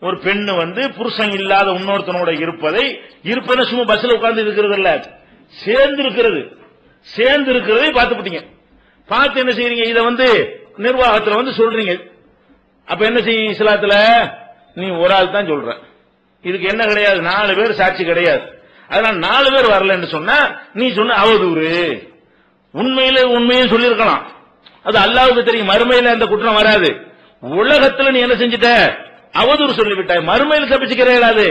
ஒரு பெண்ணு வந்து புருஷன் இல்லாத இன்னொருத்தனோட இருப்பதை இருப்பதை சும்மா பஸ்ல உட்கார்ந்து இருக்கிறது இல்ல சேர்ந்து இருக்கிறது சேர்ந்து இருக்கிறதை பார்த்துட்டீங்க பார்த்து என்ன செய்யறீங்க இதை வந்து நிர்வாகத்தில் வந்து சொல்றீங்க. அப்ப என்ன செய்யும் இஸ்லாத்துல? நீ ஒரு ஆள் தான் சொல்ற. இதுக்கு என்ன கிடையாது? நாலு பேர் சாட்சி கிடையாது. அதனால நாலு பேர் வரலன்னு சொன்னா நீ சொன்ன அவதூறு. உண்மையில உண்மையும் சொல்லியிருக்கலாம். அது அல்லாவுக்கு தெரியும். மறுமையில அந்த குற்றம் வராது. உலகத்துல நீ என்ன செஞ்சிட்ட? அவதூறு சொல்லிவிட்டாய். மறுமையில் தப்பிச்சுக்கிற இயலாது.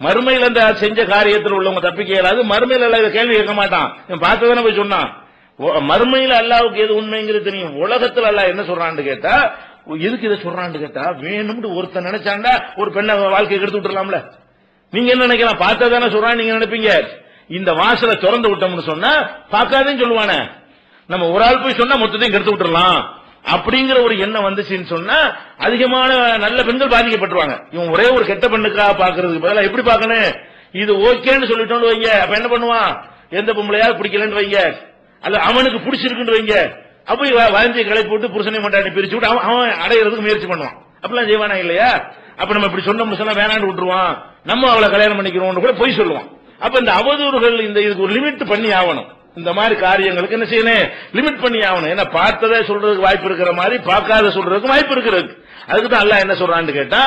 மறுமையில் அந்த செஞ்ச காரியத்தில் உள்ளவங்க தப்பிக்க இயலாது. மறுமையில் எல்லாம் கேள்வி கேட்க மாட்டான். இவன் பார்த்ததானே போய் சொன்னான். மறுமையில் அல்லாவுக்கு எது உண்மைங்கிறது தெரியும். உலகத்தில் அல்லா என்ன சொல்றான்னு கேட்டா எதுக்கு இதை சொல்றான்னு கேட்டா வேணும்னு ஒருத்தன் நினைச்சாண்டா ஒரு பெண்ணை வாழ்க்கையை எடுத்து விட்டுலாம்ல நீங்க என்ன நினைக்கலாம்? பார்த்தா தானே சொல்றான் நீங்க நினைப்பீங்க. இந்த வாசலை திறந்து விட்டோம்னு சொன்னா பார்க்காதேன்னு சொல்லுவானே. நம்ம ஒரு ஆள் போய் சொன்னா மொத்தத்தையும் கெடுத்து விட்டுறலாம் அப்படிங்கிற ஒரு எண்ணம் வந்துச்சுன்னு சொன்னா அதிகமான நல்ல பெண்கள் பாதிக்கப்பட்டுருவாங்க. இவன் ஒரே ஒரு கெட்ட பெண்ணுக்கா பாக்குறதுக்கு பதிலாக எப்படி பார்க்கணும்? இது ஓகேன்னு சொல்லிட்டோம்னு வைங்க. அப்ப என்ன பண்ணுவான்? எந்த பொம்பளையாவது பிடிக்கலன்னு வைங்க. அல்ல அவனுக்கு பிடிச்சிருக்குன்னு வைங்க. அப்ப இவ களை போட்டு புருஷனை மண்டாடி பிரிச்சு விட்டு அவன் அவன் அடையிறதுக்கு முயற்சி பண்ணுவான். அப்படிலாம் செய்வானா இல்லையா? அப்ப நம்ம இப்படி சொன்னோம்னு சொன்னா வேணாண்டு விட்டுருவான். நம்ம அவளை கல்யாணம் பண்ணிக்கிறோம்னு கூட பொய் சொல்லுவான். அப்ப இந்த அவதூறுகள் இந்த இதுக்கு ஒரு லிமிட் பண்ணி ஆகணும். இந்த மாதிரி காரியங்களுக்கு என்ன செய்யணும்? லிமிட் பண்ணி ஆகணும். ஏன்னா பார்த்ததை சொல்றதுக்கு வாய்ப்பு இருக்கிற மாதிரி பார்க்காத சொல்றதுக்கு வாய்ப்பு இருக்கிறது. அதுக்கு தான் அல்லாஹ் என்ன சொல்றான்னு கேட்டா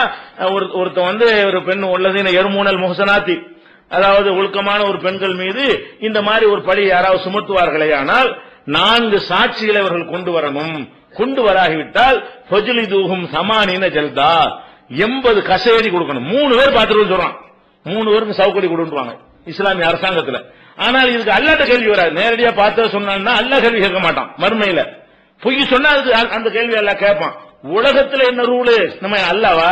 ஒரு ஒருத்தன் வந்து ஒரு பெண் உள்ளது எருமூனல் முகசனாத்தி அதாவது ஒழுக்கமான ஒரு பெண்கள் மீது இந்த மாதிரி ஒரு பழி யாராவது சுமத்துவார்களே ஆனால் நான்கு சாட்சிகளை அவர்கள் கொண்டு வரணும். கொண்டு வராகிவிட்டால் ஃபஜ்லி தூகும் சமானின ஜல்தா. எண்பது கசேரி கொடுக்கணும். மூணு பேர் பார்த்துட்டு சொல்றான். மூணு பேருக்கு சவுக்கடி கொடுத்துருவாங்க இஸ்லாமிய அரசாங்கத்தில். ஆனால் இதுக்கு அல்லாட்ட கேள்வி வராது. நேரடியா பார்த்து சொன்னான்னா அல்லாஹ் கேள்வி கேட்க மாட்டான். மறுமையில. பொய் சொன்னா அதுக்கு அந்த கேள்வி எல்லாம் கேட்பான். உலகத்துல என்ன ரூலு? நம்ம அல்லாவா?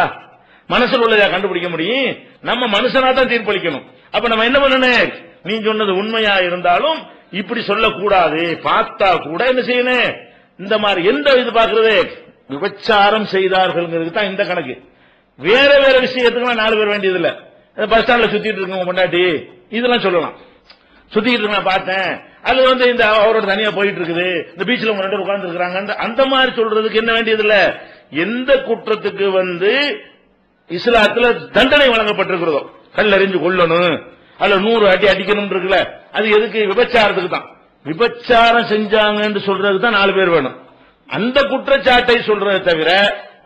மனசில் உள்ளதா கண்டுபிடிக்க முடியும். நம்ம மனுஷனா தான் தீர்ப்பளிக்கணும். அப்ப நம்ம என்ன பண்ணணும் நீ சொன்னது உண்மையா இருந்தாலும் இப்படி சொல்லக்கூடாது. பார்த்தா கூட என்ன செய்யணும்? இந்த மாதிரி எந்த இது பாக்குறது விபச்சாரம் செய்தார்கள்ங்கிறது தான் இந்த கணக்கு. வேற வேற விஷயத்துக்கு நாலு பேர் வேண்டியது இல்ல பஸ் ஸ்டாண்ட்ல சுத்திட்டு இருக்கவங்க பொண்டாட்டி. இதெல்லாம் சொல்லலாம். சுத்திட்டு இருக்கு நான் பார்த்தேன். அது வந்து இந்த அவரோட தனியா போயிட்டு இருக்குது இந்த பீச்ல உங்க ரெண்டு உட்கார்ந்து இருக்கிறாங்க அந்த மாதிரி சொல்றதுக்கு என்ன வேண்டியது இல்ல. எந்த குற்றத்துக்கு வந்து இஸ்லாத்துல தண்டனை வழங்கப்பட்டிருக்கிறதோ கல்லறிஞ்சு கொள்ளணும் அதுல நூறு அடி அடிக்கணும் இருக்குல்ல அது எதுக்கு? விபச்சாரத்துக்கு தான். விபச்சாரம் செஞ்சாங்கன்னு சொல்றதுக்கு தான் நாலு பேர் வேணும். அந்த குற்றச்சாட்டை சொல்றதை தவிர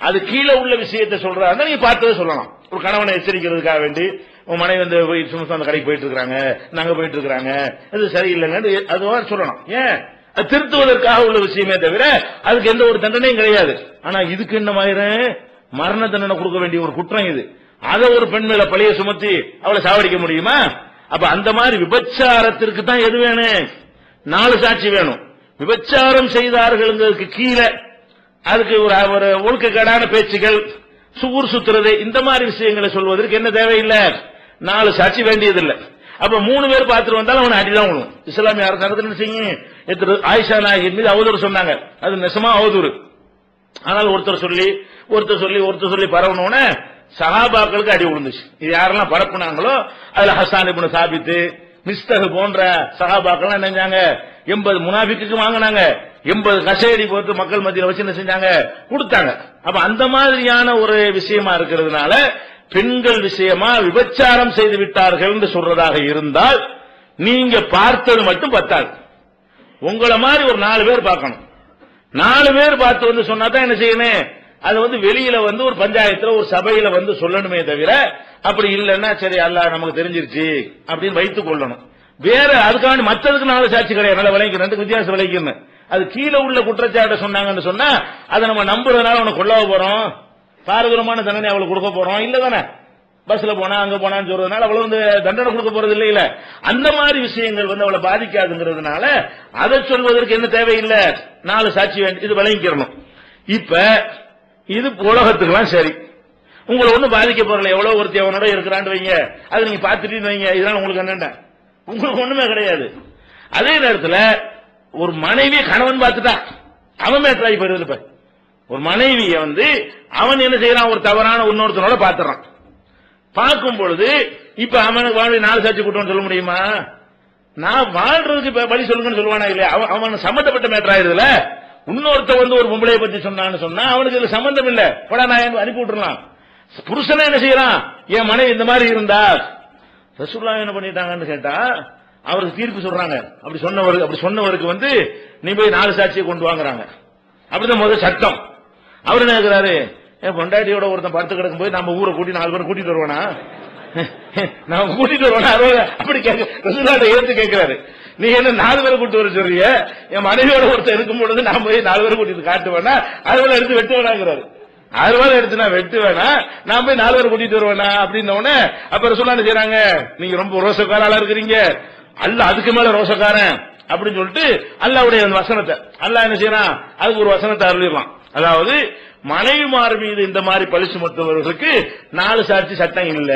அது கீழே உள்ள விஷயத்தை சொல்றாங்க நீங்க பார்த்ததை சொல்லலாம். ஒரு கணவனை எச்சரிக்கிறதுக்காக வேண்டி உன் மனைவி வந்து போய் சும்மா அந்த கடைக்கு போயிட்டு இருக்காங்க நாங்க போயிட்டு இருக்கிறாங்க. அது சரியில்லைங்க அதுவா சொல்லணும். ஏன்? அது திருத்துவதற்காக உள்ள விஷயமே தவிர அதுக்கு எந்த ஒரு தண்டனையும் கிடையாது. ஆனா இதுக்கு என்ன ஆயிரும் மரண தண்டனை கொடுக்க வேண்டிய ஒரு குற்றம் இது. அதை ஒரு பெண் மேல பழைய சுமத்தி அவளை சாவடிக்க முடியுமா? அப்ப அந்த மாதிரி விபச்சாரத்திற்கு தான் எது வேணும்? நாலு சாட்சி வேணும். விபச்சாரம் செய்தார்கள்ங்கிறதுக்கு கீழே அதுக்கு ஒரு ஒரு ஒழுக்கக்கேடான பேச்சுகள் சுகூர் சுத்துறது இந்த மாதிரி விஷயங்களை சொல்வதற்கு என்ன தேவையில்லை? நாலு சாட்சி வேண்டியதில்லை. அப்ப மூணு பேர் பார்த்துட்டு வந்தாலும் அவனை அடிதான் விழுவும். இஸ்லாமிய அரசாங்கத்தில் செய்யும்? ஆயிஷா நாயகி மீது அவதூறு சொன்னாங்க. அது நெசமா அவதூறு. ஆனால் ஒருத்தர் சொல்லி ஒருத்தர் சொல்லி ஒருத்தர் சொல்லி பரவணும்னு சஹாபாக்களுக்கு அடி விழுந்துச்சு. இது யாரெல்லாம் பரப்புனாங்களோ அதுல ஹசான் இப்னு சாபித்து மிஸ்தகு போன்ற சகாபாக்கள் என்ன செஞ்சாங்க? எண்பது முனாபிக்கு வாங்கினாங்க. எண்பது கசேரி போட்டு மக்கள் மத்தியில் வச்சு என்ன செஞ்சாங்க? கொடுத்தாங்க. அப்ப அந்த மாதிரியான ஒரு விஷயமா இருக்கிறதுனால பெண்கள் விஷயமா விபச்சாரம் செய்து விட்டார்கள் என்று சொல்றதாக இருந்தால் நீங்க பார்த்தது மட்டும் பத்தாது. உங்களை மாதிரி ஒரு நாலு பேர் பார்க்கணும். நாலு பேர் பார்த்து வந்து சொன்னா தான் என்ன செய்யணும்? அது வந்து வெளியில வந்து ஒரு பஞ்சாயத்துல ஒரு சபையில வந்து சொல்லணுமே தவிர அப்படி இல்லைன்னா சரி அல்ல நமக்கு தெரிஞ்சிருச்சு அப்படின்னு வைத்துக் கொள்ளணும். வேற அதுக்காண்டி மற்றதுக்கு நாலு சாட்சி கிடையாது. நல்லா விளைவிக்கணும் ரெண்டு வித்தியாசம் விளைவிக்கணும் அது கீழே உள்ள குற்றச்சாட்டை சொன்னாங்கன்னு சொன்னா அதை நம்ம நம்புறதுனால உனக்கு கொல்லாவ போறோம்? பாரதூரமான தண்டனை அவளுக்கு கொடுக்க போறோம். இல்ல தானே? பஸ்ல போனா அங்க போனான்னு சொல்றதுனால அவளை வந்து தண்டனை கொடுக்க போறது இல்ல அந்த மாதிரி விஷயங்கள் வந்து அவளை பாதிக்காதுங்கிறதுனால அதை சொல்வதற்கு என்ன தேவையில்லை? நாலு சாட்சி வேண்டி இது விளங்கிக்கிறணும். இப்ப இது உலகத்துக்குலாம் சரி. உங்களை ஒன்றும் பாதிக்க போறல எவ்வளவு ஒருத்தி அவனோட இருக்கிறான்னு வைங்க. அதை நீங்க பாத்துட்டு வைங்க. இதனால உங்களுக்கு என்னென்ன? உங்களுக்கு ஒண்ணுமே கிடையாது. அதே நேரத்தில் ஒரு மனைவி கணவன் பார்த்துட்டா அவன் மேட்ராகி போயிருது ஒரு மனைவிய வந்து அவன் என்ன செய்யறான்? ஒரு தவறான இன்னொருத்தனோட பாத்துறான் பார்க்கும் பொழுது இப்ப அவனுக்கு வாழ்வை நாலு சாட்சி கூட்டம்னு சொல்ல முடியுமா? நான் வாழ்றதுக்கு வழி சொல்லுங்கன்னு சொல்லுவானா இல்லையா? அவன் சம்பந்தப்பட்ட மேட்டர் ஆயிருதுல இன்னொருத்த வந்து ஒரு பொம்பளைய பத்தி சொன்னான்னு சொன்னா அவனுக்கு இதுல சம்பந்தம் இல்ல. போடா நான் அனுப்பி விட்டுருலாம் புருஷனை என்ன செய்யறான்? என் மனைவி இந்த மாதிரி இருந்தா ரசூல்லா என்ன பண்ணிட்டாங்கன்னு கேட்டா அவருக்கு தீர்ப்பு சொல்றாங்க. அப்படி சொன்னவருக்கு அப்படி சொன்னவருக்கு வந்து நீ போய் நாலு சாட்சியை கொண்டு வாங்குறாங்க. அப்படிதான் முதல் சட்டம். அவர் என்ன இருக்கிறாரு என் பொண்டாட்டியோட ஒருத்தன் படுத்து கிடக்கும் போய் நம்ம ஊரை கூட்டி நாலு பேர் கூட்டிட்டு வருவானா? நான் கூட்டிட்டு வருவானா? அப்படி கேட்க ரசூலாட்ட ஏத்து கேட்கிறாரு நீ என்ன நாலு பேரை கூட்டு வர சொல்றிய? என் மனைவியோட ஒருத்தன் இருக்கும் பொழுது நான் போய் நாலு பேரை கூட்டிட்டு காட்டுவேனா? அதுவரை எடுத்து வெட்டு வேணாங்கிறாரு அறுபது எடுத்து நான் வெட்டு வேணா நான் போய் நாலு பேர் கூட்டிட்டு வருவேனா? அப்படின்ன உடனே அப்ப ரசூலா செய்யறாங்க நீங்க ரொம்ப ரோசக்காராளா இருக்கிறீங்க. அல்ல அதுக்கு மேல ரோசக்காரன். அப்படின்னு சொல்லிட்டு அல்லாவுடைய அந்த வசனத்தை அல்ல என்ன செய்யறான் அதுக்கு ஒரு வசனத்தை அருளிடலாம் அதாவது மனைவிமார் மீது இந்த மாதிரி பழி சுமத்துவர்களுக்கு நாலு சாட்சி சட்டம் இல்ல.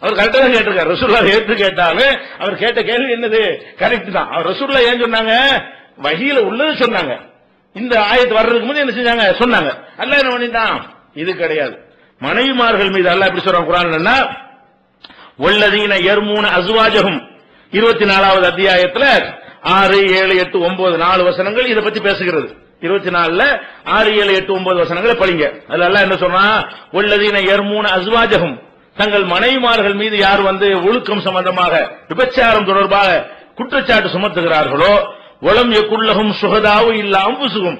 அவர் கரெக்டா தான் கேட்டிருக்காரு. ரசூல்லா ஏற்று கேட்டாலும் அவர் கேட்ட கேள்வி என்னது? கரெக்ட் தான். அவர் ரசூல்லா ஏன் சொன்னாங்க? வகையில உள்ளது சொன்னாங்க. இந்த ஆயத்து வர்றதுக்கு முன்னாடி என்ன செஞ்சாங்க? சொன்னாங்க. அல்ல என்ன பண்ணிட்டான்? இது கிடையாது. மனைவிமார்கள் மீது அல்ல எப்படி சொல்றான்? குரான் உள்ளதீன எர்மூன அசுவாஜகம் இருபத்தி நாலாவது அத்தியாயத்துல ஆறு ஏழு எட்டு ஒன்பது நாலு வசனங்கள் இதை பத்தி பேசுகிறது. இருபத்தி நாலுல ஆறு ஏழு எட்டு ஒன்பது வசனங்களை படிங்க. அதுல எல்லாம் என்ன சொன்னா உள்ளதீன எர்மூன அசுவாஜகம் தங்கள் மனைவிமார்கள் மீது யார் வந்து ஒழுக்கம் சம்பந்தமாக விபச்சாரம் தொடர்பாக குற்றச்சாட்டு சுமத்துகிறார்களோ உளம் எக்குள்ளகும் சுகதாவும் இல்ல அம்புசுகும்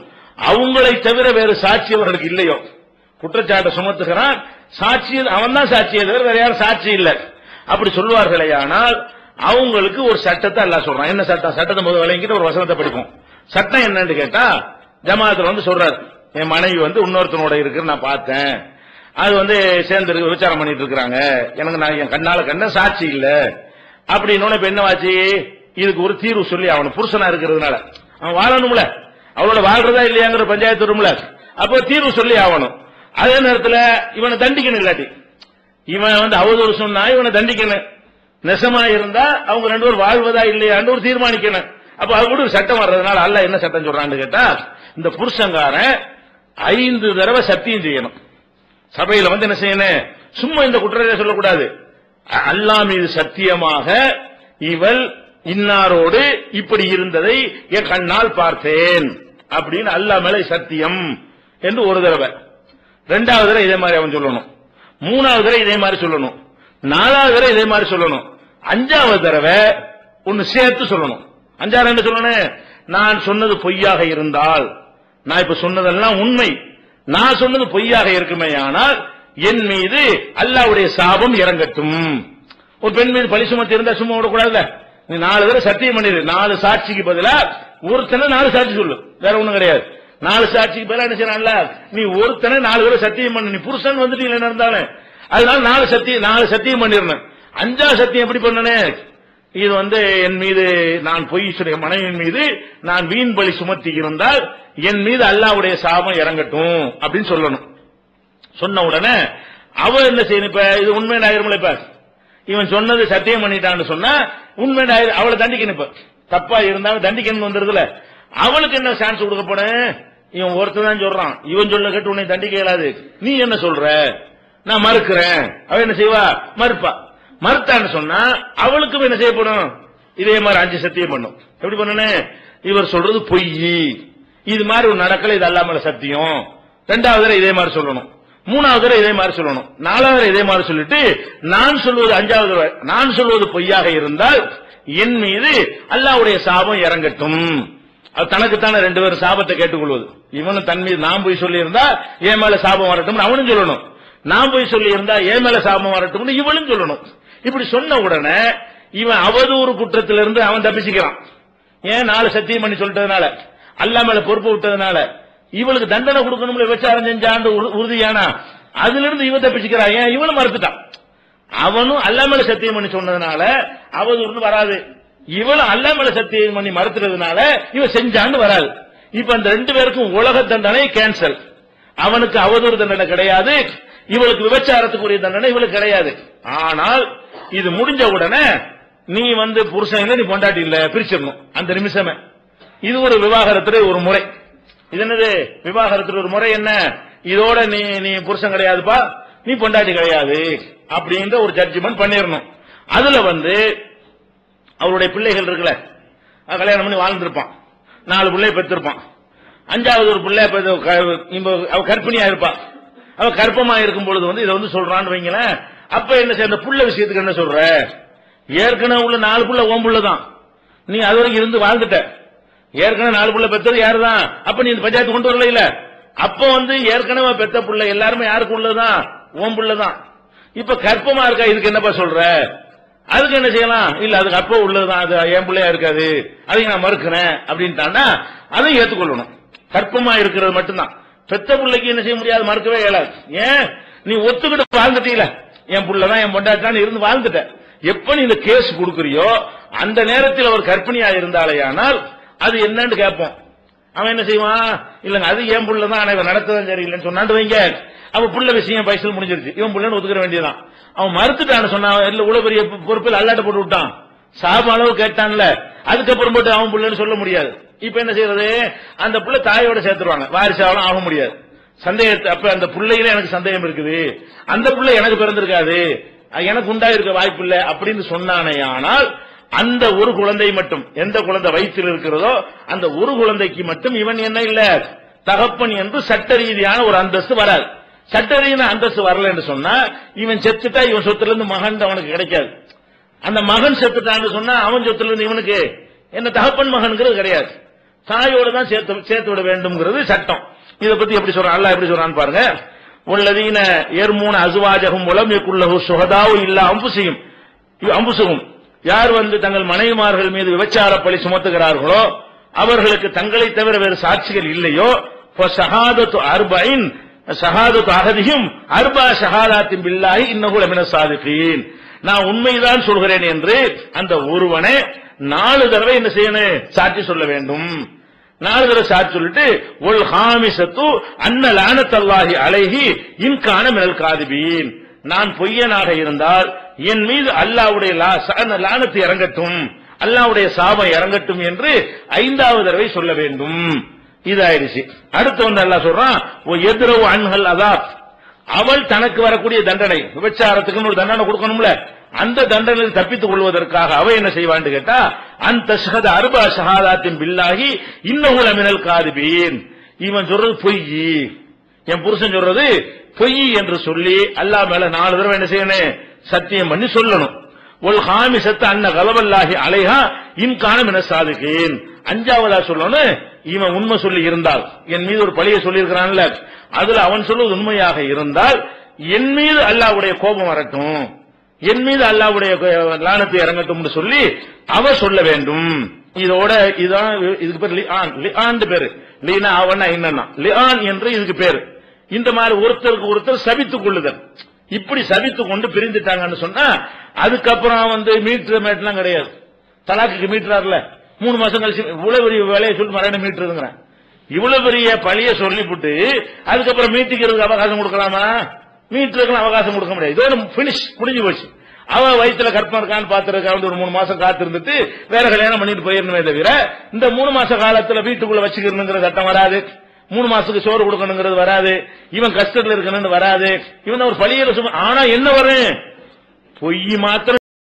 அவங்களை தவிர வேறு சாட்சி அவர்களுக்கு இல்லையோ? குற்றச்சாட்டை சுமத்துகிறான் சாட்சி அவன் தான் சாட்சியை தவிர வேற யாரும் சாட்சி இல்லை. அப்படி சொல்வார்களே ஆனால் அவங்களுக்கு ஒரு சட்டத்தை எல்லாம் சொல்றான். என்ன சட்டம்? சட்டத்தை முதல் விளங்கிட்டு ஒரு வசனத்தை படிப்போம். சட்டம் என்னன்னு கேட்டா ஜமாத்துல வந்து சொல்றாரு. என் மனைவி வந்து இன்னொருத்தனோட இருக்கு நான் பார்த்தேன். அது வந்து சேர்ந்து விசாரம் பண்ணிட்டு இருக்கிறாங்க. எனக்கு நான் என் கண்ணால கண்ண சாட்சி இல்ல. அப்படின்னு இப்ப என்னவாச்சு இதுக்கு ஒரு தீர்வு சொல்லி அவன் புருஷனா இருக்கிறதுனால. அவன் வாழணும்ல. அவளோட வாழ்றதா இல்லையாங்கிற பஞ்சாயத்து வரும்ல. அப்போ தீர்வு சொல்லி ஆகணும். அதே நேரத்தில் இவனை தண்டிக்கணும் இல்லாட்டி. இவன் வந்து அவதூறு சொன்னா இவனை தண்டிக்கணும். நெசமா இருந்தா அவங்க ரெண்டு பேரும் வாழ்வதா இல்லையான்னு ஒரு தீர்மானிக்கணும். அப்ப அது கூட ஒரு சட்டம் வர்றதுனால அல்ல என்ன சட்டம் சொல்றான்னு கேட்டா இந்த புருஷங்காரன் ஐந்து தடவை சத்தியம் செய்யணும். சபையில வந்து என்ன செய்யணும்? சும்மா இந்த குற்றத்தை சொல்லக்கூடாது. அ- அல்லாஹ் மீது சத்தியமாக இவள் இன்னாரோடு இப்படி இருந்ததை என் கண்ணால் பார்த்தேன். அப்படின்னு அல்லாஹ் மேல சத்தியம் என்று ஒரு தடவை. ரெண்டாவது தடவை இதே மாதிரி அவன் சொல்லணும். மூணாவது தடவை இதே மாதிரி சொல்லணும். நாலாவது தடவை இதே மாதிரி சொல்லணும். அஞ்சாவது தடவை ஒன்னு சேர்த்து சொல்லணும். அஞ்சாவது என்ன சொல்லணும்? நான் சொன்னது பொய்யாக இருந்தால் நான் இப்ப சொன்னதெல்லாம் உண்மை. நான் சொன்னது பொய்யாக இருக்குமே ஆனால் என் மீது அல்லாவுடைய சாபம் இறங்கட்டும். ஒரு பெண் மீது பழி சுமத்தி இருந்தா சும்மா விடக்கூடாதுல்ல? நீ நாலு தடவை சத்தியம் பண்ணிடு. நாலு சாட்சிக்கு பதிலா ஒருத்தனை நாலு சாட்சி சொல்லு. வேற ஒண்ணும் கிடையாது. நாலு சாட்சிக்கு பதிலா என்ன செய்யறான்ல? நீ ஒருத்தனை நாலு தடவை சத்தியம் பண்ணு. நீ புருஷன் வந்துட்டு என்ன இருந்தாலும். அதனால நாலு சத்தியம் நாலு சத்தியம் பண்ணிருந்தேன் அஞ்சா சத்தியம் எப்படி பண்ணனே இது வந்து என் மீது நான் பொய் சொல்ல மனைவியின் மீது நான் வீண் பலி சுமத்தி இருந்தால் என் மீது அல்லாவுடைய சாபம் இறங்கட்டும் அப்படின்னு சொல்லணும். சொன்ன உடனே அவ என்ன செய்யணும் இப்ப? இது உண்மையான ஆயிருமில்ல இப்ப. இவன் சொன்னது சத்தியம் பண்ணிட்டான்னு சொன்னா உண்மையான ஆயிரம் அவளை தண்டிக்கணும் இப்ப. தப்பா இருந்தாலும் தண்டிக்கணும் வந்துருதுல அவளுக்கு என்ன சான்ஸ் கொடுக்க போனேன் இவன் ஒருத்தன் தான் சொல்றான். இவன் சொல்ல கேட்டு உன்னை தண்டிக்க இயலாது. நீ என்ன சொல்ற? நான் மறுக்கிறேன். அவ என்ன செய்வா? மறுப்பா. மறுத்தான்னு சொன்னா அவளுக்கும் என்ன செய்யப்படும் இதே மாதிரி அஞ்சு சத்தியம் பண்ணும். எப்படி பண்ணனே? இவர் சொல்றது பொய். இது மாதிரி ஒரு நடக்கல இது அல்லாமல சத்தியம். ரெண்டாவது தடவை இதே மாதிரி சொல்லணும். மூணாவது தடவை இதே மாதிரி சொல்லணும். நாலாவது தடவை இதே மாதிரி சொல்லிட்டு நான் சொல்வது அஞ்சாவது தடவை நான் சொல்வது பொய்யாக இருந்தால் என் மீது அல்லாவுடைய சாபம் இறங்கட்டும். அது தனக்குத்தானே ரெண்டு பேரும் சாபத்தை கேட்டுக்கொள்வது. இவனும் தன் மீது நான் போய் சொல்லியிருந்தா என் மேல சாபம் வரட்டும்னு அவனும் சொல்லணும். நான் போய் சொல்லி இருந்தா என் மேல சாபம் வரட்டும்னு இவனும் சொல்லணும். இப்படி சொன்ன உடனே இவன் அவதூறு குற்றத்திலிருந்து அவன் தப்பிச்சுக்கிறான். ஏன் நாலு சத்தியம் பண்ணி சொல்லிட்டதுனால? அல்லா மேல பொறுப்பு விட்டதுனால? இவளுக்கு தண்டனை கொடுக்கணும்னு விபச்சாரம் செஞ்சாண்டு உறுதியானா? அதுல இருந்து இவன் தப்பிச்சுக்கிறான். ஏன்? இவனும் மறுத்துட்டான். அவனும் அல்லா மேல சத்தியம் பண்ணி சொன்னதுனால அவதூறுன்னு வராது. இவளும் அல்லா மேல சத்தியம் பண்ணி மறுத்துறதுனால இவன் செஞ்சான்னு வராது. இப்ப அந்த ரெண்டு பேருக்கும் உலக தண்டனை கேன்சல் அவனுக்கு அவதூறு தண்டனை கிடையாது. இவளுக்கு விபச்சாரத்துக்குரிய தண்டனை இவளுக்கு கிடையாது. ஆனால் இது முடிஞ்ச உடனே நீ வந்து புருஷன் இல்ல நீ பொண்டாட்டி இல்ல பிரிச்சிடணும். அந்த நிமிஷமே. இது ஒரு விவாகரத்துல ஒரு முறை. இது என்னது? விவாகரத்துல ஒரு முறை என்ன? இதோட நீ நீ புருஷன் கிடையாதுப்பா நீ பொண்டாட்டி கிடையாது அப்படின்ற ஒரு ஜட்ஜ்மெண்ட் பண்ணிடணும். அதுல வந்து அவருடைய பிள்ளைகள் இருக்குல்ல கல்யாணம் பண்ணி வாழ்ந்திருப்பான். நாலு பிள்ளைய பெற்றிருப்பான். அஞ்சாவது ஒரு பிள்ளை க- அவ கர்ப்பிணியா இருப்பா. அவ கர்ப்பமா இருக்கும் பொழுது வந்து இதை வந்து சொல்றான்னு வைங்களேன் அப்ப என்ன செய்ய புள்ள விஷயத்துக்கு என்ன சொல்ற? ஏற்கனவே உள்ள நாலு புள்ள ஓம் தான் நீ அது வரைக்கும் இருந்து வாழ்ந்துட்ட. ஏற்கனவே நாலு புள்ள பெத்தது யாருதான்? அப்ப நீ இந்த பஞ்சாயத்து கொண்டு வரல இல்ல? அப்ப வந்து ஏற்கனவே பெத்த புள்ள எல்லாருமே யாருக்கு உள்ளதான் ஓம் தான் இப்ப கற்பமா இருக்கா? இதுக்கு என்னப்பா சொல்ற? அதுக்கு என்ன செய்யலாம்? இல்ல அதுக்கு அப்போ உள்ளதுதான். அது என் பிள்ளையா இருக்காது. அதையும் நான் மறுக்கிறேன் அப்படின்ட்டாண்டா அதையும் ஏத்துக்கொள்ளணும் கற்பமா இருக்கிறது மட்டும்தான். பெத்த பிள்ளைக்கு என்ன செய்ய முடியாது? மறுக்கவே இயலாது. ஏன்? நீ ஒத்துக்கிட்டு வாழ்ந்துட்டீங்களா என் புள்ளதான் என் பொண்டாட்டான்னு இருந்து வாழ்ந்துட்டேன் எப்ப நீ இந்த கேஸ் கொடுக்கறியோ அந்த நேரத்தில் அவர் கர்ப்பிணியா இருந்தாலேயானால் அது என்னன்னு கேட்போம். அவன் என்ன செய்வான்? இல்லங்க அது என் புள்ள தான் ஆனா இவன் நடத்ததான் சரியில்லைன்னு சொன்னான்னு வைங்க. அவ புள்ள விஷயம் பைசல் முடிஞ்சிருச்சு. இவன் புள்ளன்னு ஒத்துக்கிற வேண்டியதான் அவன் மறுத்துட்டான்னு சொன்னான் இல்ல இவ்வளவு பெரிய பொறுப்பில் அல்லாட்ட போட்டு விட்டான். சாப அளவு கேட்டான்ல. அதுக்கப்புறம் போட்டு அவன் புள்ளன்னு சொல்ல முடியாது. இப்ப என்ன செய்யறது? அந்த புள்ள தாயோட சேர்த்துருவாங்க. வாரிசாவெல்லாம் ஆக முடியாது. சந்தேகத்தை அப்ப அந்த புள்ளையில எனக்கு சந்தேகம் இருக்குது. அந்த பிள்ளை எனக்கு பிறந்திருக்காது. எனக்கு உண்டாயிருக்க வாய்ப்பு இல்லை அப்படின்னு சொன்னானே ஆனால் அந்த ஒரு குழந்தை மட்டும் எந்த குழந்தை வயிற்றில் இருக்கிறதோ அந்த ஒரு குழந்தைக்கு மட்டும் இவன் என்ன இல்ல. தகப்பன் என்று சட்ட ரீதியான ஒரு அந்தஸ்து வராது. சட்ட ரீதியான அந்தஸ்து வரல என்று சொன்னா இவன் செத்துட்டா இவன் சொத்துல இருந்து மகன் அவனுக்கு கிடைக்காது. அந்த மகன் செத்துட்டான்னு சொன்னா அவன் சொத்துல இருந்து இவனுக்கு. என்ன தகப்பன் மகன்கிறது கிடையாது. தாயோடு தான் சேர்த்து சேர்த்து விட வேண்டும்ங்கிறது சட்டம். இதை பத்தி எப்படி சொல்றான்? அல்லாஹ் எப்படி சொல்றான்னு பாருங்க. உள்ளதீன ஏர்மூன அசுவாஜகம் மூலம் இக்குள்ளஹு சுகதாவு இல்ல அம்புசியும் அம்புசுகும் யார் வந்து தங்கள் மனைவிமார்கள் மீது விபச்சார பழி சுமத்துகிறார்களோ அவர்களுக்கு தங்களை தவிர வேறு சாட்சிகள் இல்லையோ சகாதத்து அர்பைன். சகாதத்து அகதியும் அர்பா ஷஹாதாத்தின் பில்லாகி இன்னகுல மின சாதிப்பீன் நான் உண்மைதான் சொல்கிறேன் என்று அந்த ஒருவனை நாலு தடவை என்ன செய்யணும்? சாட்சி சொல்ல வேண்டும். நாலு தடவை சார் சொல்லிட்டு ஒல் ஹாமிசத்து அன்ன லானத்தல்லாஹி அழகி இன்கான மினல் காதுபீன். நான் பொய்யனாக இருந்தால் என் மீது அல்லாவுடைய ச- லானத்து இறங்கட்டும். அல்லாவுடைய சாபம் இறங்கட்டும் என்று ஐந்தாவது தடவை சொல்ல வேண்டும். இதாயிருச்சு அடுத்து வந்து அல்லா சொல்றான் ஓ எதிரவு அன்ஹல் அதாப். அவள் தனக்கு வரக்கூடிய தண்டனை விபச்சாரத்துக்குன்னு ஒரு தண்டனை கொடுக்கணும்ல. அந்த தண்டனையில் தப்பித்துக் கொள்வதற்காக அவ என்ன செய்வான்னு கேட்டா அந்த ஷஹத அருபா சகாதாத்தின் பில்லாகி இன்னகுல மினல் காதுபீன். இவன் சொல்றது பொய் என் புருஷன் சொல்றது பொய் என்று சொல்லி அல்லாஹ் மேல நாலு தடவை என்ன செய்யணும்? சத்தியம் பண்ணி சொல்லணும். ஒல் ஹாமிசத்து அன்ன கலவல்லாஹி அலைஹா இன்கான என சாதுகேன். அஞ்சாவதா சொல்லணும்? இவன் உண்மை சொல்லி இருந்தால். என் மீது ஒரு பழைய சொல்லியிருக்கிறான்ல. அதுல அவன் சொல்வது உண்மையாக இருந்தால் என் மீது அல்லாஹ்வுடைய கோபம் வரட்டும். என் மீது அல்லாஹ்வுடைய லானத்தை லானத்து இறங்கட்டும்னு சொல்லி அவ சொல்ல வேண்டும். இதோட இதான் இதுக்கு பேர் லிஆன். லிஆன் பேரு. லீனா அவனா என்னன்னா லிஆன் என்று இதுக்கு பேரு. இந்த மாதிரி ஒருத்தருக்கு ஒருத்தர் சபித்துக் கொள்ளுதல். இப்படி சபித்து கொண்டு பிரிந்துட்டாங்கன்னு சொன்னா அதுக்கப்புறம் வந்து மீட்டர் மேட்லாம் கிடையாது. தலாக்குக்கு மீட்டரார்ல மூணு மாசம் கழிச்சு இவ்வளவு பெரிய வேலையை சொல்லி மறுபடியும் மீட்டருங்கிறேன் இவ்வளவு பெரிய பழிய சொல்லிவிட்டு அதுக்கப்புறம் மீட்டிக்கிறதுக்கு அவகாசம் கொடுக்கலாமா? மீட்டருக்குலாம் அவகாசம் கொடுக்க முடியாது. இதோட பினிஷ் முடிஞ்சு போச்சு. அவ வயித்துல கற்பம் இருக்கான்னு பாத்துருக்கா ஒரு மூணு மாசம் காத்திருந்துட்டு வேற கல்யாணம் பண்ணிட்டு போயிருந்தமே தவிர இந்த மூணு மாச காலத்துல வீட்டுக்குள்ள வச்சுக்கணுங்கிற சட்டம் வராது. மூணு மாசத்துக்கு சோறு கொடுக்கணுங்கிறது வராது. இவன் கஷ்டத்துல இருக்கணும்னு வராது. இவன் ஒரு பழியில ஆனா என்ன வரும் பொய் மாத்திரம்